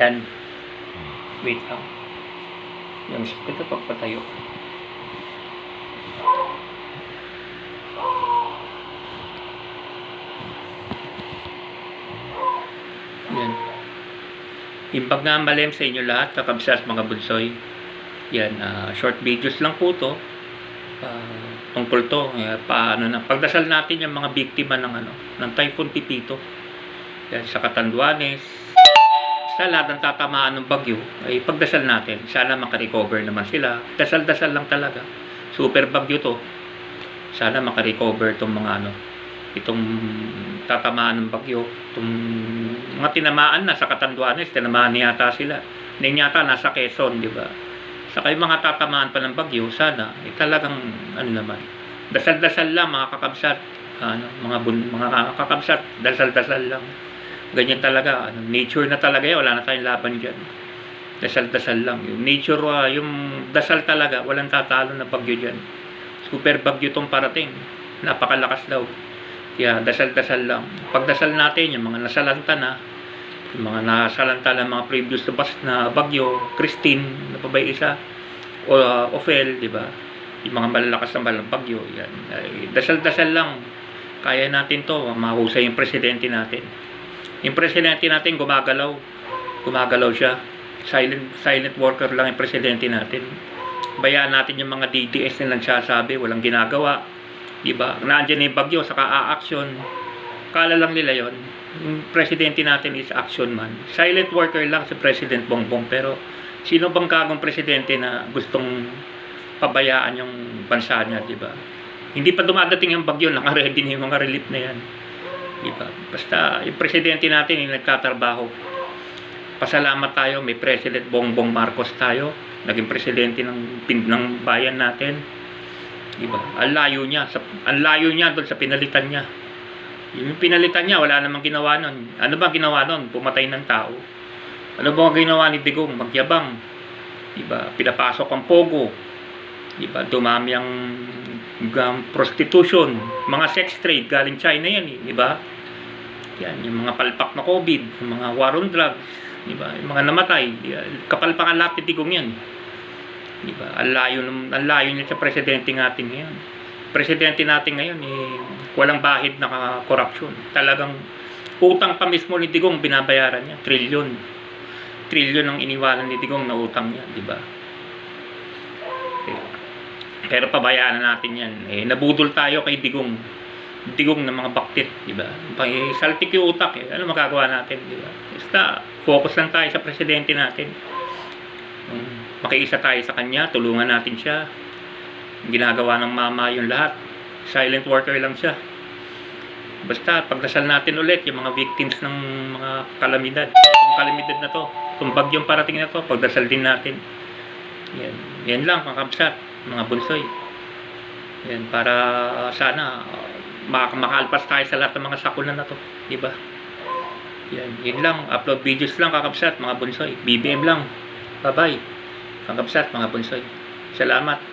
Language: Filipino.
Yan. Wait lang. Yan, sakit na pagpatayo. Yan. Imbag nga malim sa inyo lahat, kakabsat mga bunsoy. Yan, ah, short videos lang po to. Ah, tungkol to, eh, paano na, pagdasal natin yung mga biktima ng ano, ng Typhoon Pipito. Yan, sa Catanduanes, sa lahat ng tatamaan ng bagyo, ay pagdasal natin. Sana makarecover naman sila. Dasal-dasal lang talaga. Super bagyo to. Sana makarecover itong mga ano, itong tatamaan ng bagyo. Itong mga tinamaan na sa Catanduanes, tinamaan yata sila. Hindi yata nasa Quezon, di ba? Saka yung mga tatamaan pa ng bagyo, sana, eh, talagang, ano naman, dasal-dasal lang, mga kakabsat, ano, mga, bun, mga kakabsat, dasal-dasal lang. Ganyan talaga, ano, nature na talaga yan, wala na tayong laban dyan. Dasal-dasal lang. Yung nature, ah, yung dasal talaga, walang tatalo na bagyo dyan. Super bagyo tong parating. Napakalakas daw. Kaya dasal-dasal lang. Pagdasal natin, yung mga nasalanta na, yung mga nasalanta ng mga previous na bas na bagyo, Christine, na pa ba isa? O uh, Ophel, di ba? Yung mga malalakas na bagyo, yan. Dasal-dasal lang. Kaya natin to, mahusay yung presidente natin. Yung presidente natin gumagalaw. Gumagalaw siya. Silent silent worker lang yung presidente natin. Bayaan natin yung mga DDS na nagsasabi, walang ginagawa. Di ba? Nandiyan yung bagyo, saka a-action. Kala lang nila yon. Yung presidente natin is action man. Silent worker lang si President Bongbong. Pero sino bang kagong presidente na gustong pabayaan yung bansa niya, di ba? Hindi pa dumadating yung bagyo, naka-ready na yung mga relief na yan. Di ba? Basta yung presidente natin yung nagtatrabaho. Pasalamat tayo, may President Bongbong Marcos tayo. Naging presidente ng, ng bayan natin. Di ba? Ang layo niya. Sa, ang layo niya doon sa pinalitan niya. Yung pinalitan niya, wala namang ginawa nun. Ano ba ginawa nun? Pumatay ng tao. Ano ba ginawa ni Digong? Magyabang. Di ba? Pinapasok ang pogo. Di ba? Dumami ang ang prostitution. Mga sex trade. Galing China yan eh. Di ba? Yan, yung mga palpak na COVID. Yung mga war on drugs. Di ba? Yung mga namatay. Ba? Kapalpakan lahat ni Digong yan. Di ba? Ang layo, ng- ang layo niya sa presidente natin ngayon. Presidente natin ngayon, eh, walang bahid na corruption. Talagang utang pa mismo ni Digong binabayaran niya. Trilyon. Trilyon ang iniwanan ni Digong na utang niya, di ba? Pero pabayaan na natin yan. Eh, nabudol tayo kay Digong. Digong ng mga baktit, di ba? Pag saltik yung utak, eh. ano magagawa natin, di ba? Basta, focus lang tayo sa presidente natin. Um, makiisa tayo sa kanya, tulungan natin siya. Ginagawa ng mama yung lahat. Silent worker lang siya. Basta, pagdasal natin ulit yung mga victims ng mga kalamidad. Itong kalamidad na to, itong bagyong parating na to, pagdasal din natin. Yan, yan lang, kakabsat, mga bunsoy. Yan, para sana uh, mak- makaalpas tayo sa lahat ng mga sakulan na to. Di ba? Yan, yun lang. Upload videos lang, kakabsat, mga bunsoy. BBM lang. Bye-bye. Kakabsat, mga bunsoy. Salamat.